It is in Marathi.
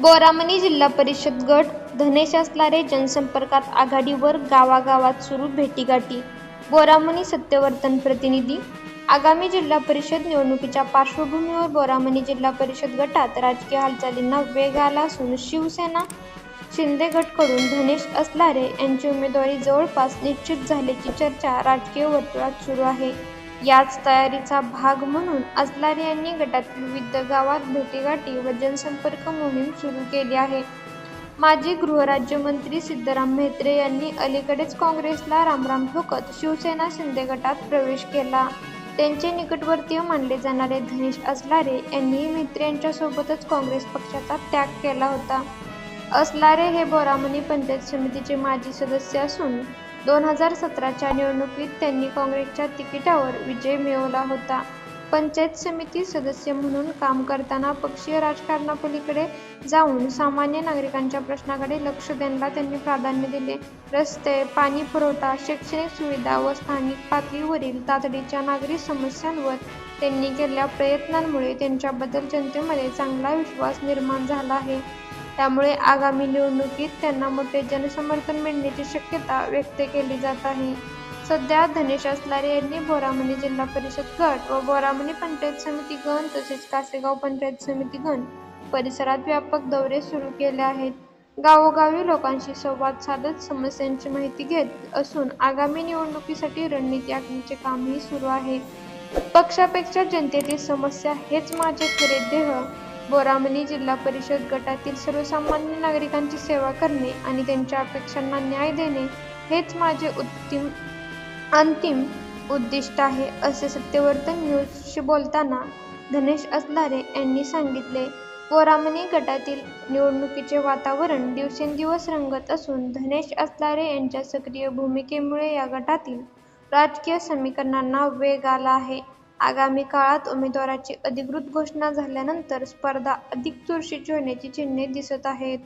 बोरामणी जिल्हा परिषद गट धनेश असलारे जनसंपर्कात आघाडीवर गावागावात सुरू भेटीगाठी. बोरामणी सत्यवर्तन प्रतिनिधी. आगामी जिल्हा परिषद निवडणुकीच्या पार्श्वभूमीवर बोरामणी जिल्हा परिषद गटात राजकीय हालचालींना वेग आला असून शिवसेना शिंदे गटकडून धनेश असलारे यांची उमेदवारी जवळपास निश्चित झाल्याची चर्चा राजकीय वर्तुळात सुरू आहे. याच तयारीचा भाग म्हणून असलारे यांनी गटातील विविध गावात भेटीगाठी व जनसंपर्क मोहीम सुरू केली आहे. माजी गृहराज्यमंत्री सिद्धराम म्हेत्रे यांनी अलीकडेच काँग्रेसला रामराम ठोकत शिवसेना शिंदे गटात प्रवेश केला. त्यांचे निकटवर्तीय मानले जाणारे धनेश असलारे यांनी म्हेत्रे यांच्यासोबतच काँग्रेस पक्षाचा त्याग केला होता. असलारे हे बोरामणी पंचायत समितीचे माजी सदस्य असून दोन हजार सतराच्या निवडणुकीत त्यांनी काँग्रेसच्या तिकिटावर विजय मिळवला होता. पंचायत समिती सदस्य म्हणून काम करताना पक्षीय राजकारणापलीकडे जाऊन सामान्य नागरिकांच्या प्रश्नाकडे लक्ष द्यायला त्यांनी प्राधान्य दिले. रस्ते पाणी पुरवठा शैक्षणिक सुविधा व स्थानिक पातळीवरील तातडीच्या नागरी समस्यांवर त्यांनी केलेल्या प्रयत्नांमुळे त्यांच्याबद्दल जनतेमध्ये चांगला विश्वास निर्माण झाला आहे. त्यामुळे आगामी निवडणुकीत त्यांना मोठे जनसमर्थन मिळण्याची शक्यता व्यक्त केली जात आहे. सध्या धनेश असलारे यांनी बोरामणी जिल्हा परिषद गट व बोरामणी पंचायत समिती गण तसेच कासेगाव पंचायत समिती गण परिसरात व्यापक दौरे सुरू केले आहेत. गावोगावी लोकांशी संवाद साधत समस्यांची माहिती घेत असून आगामी निवडणुकीसाठी रणनीती आखण्याचे कामही सुरू आहे. पक्षापेक्षा जनतेतील समस्या हेच माझे खरे ध्येय. बोरामणी जिल्हा परिषद गटातील सर्वसामान्य नागरिकांची सेवा करणे आणि त्यांच्या अपेक्षांना न्याय देणे हेच माझे उत्तिम अंतिम उद्दिष्ट आहे असे सत्यवर्तन न्यूजशी बोलताना धनेश असलारे यांनी सांगितले. बोरामणी गटातील निवडणुकीचे वातावरण दिवसेंदिवस रंगत असून धनेश असलारे यांच्या सक्रिय भूमिकेमुळे या गटातील राजकीय समीकरणांना वेग आला आहे. आगामी काळात उमेदवाराची अधिकृत घोषणा झाल्यानंतर स्पर्धा अधिक चुरशीची होण्याची चिन्हे दिसत आहेत.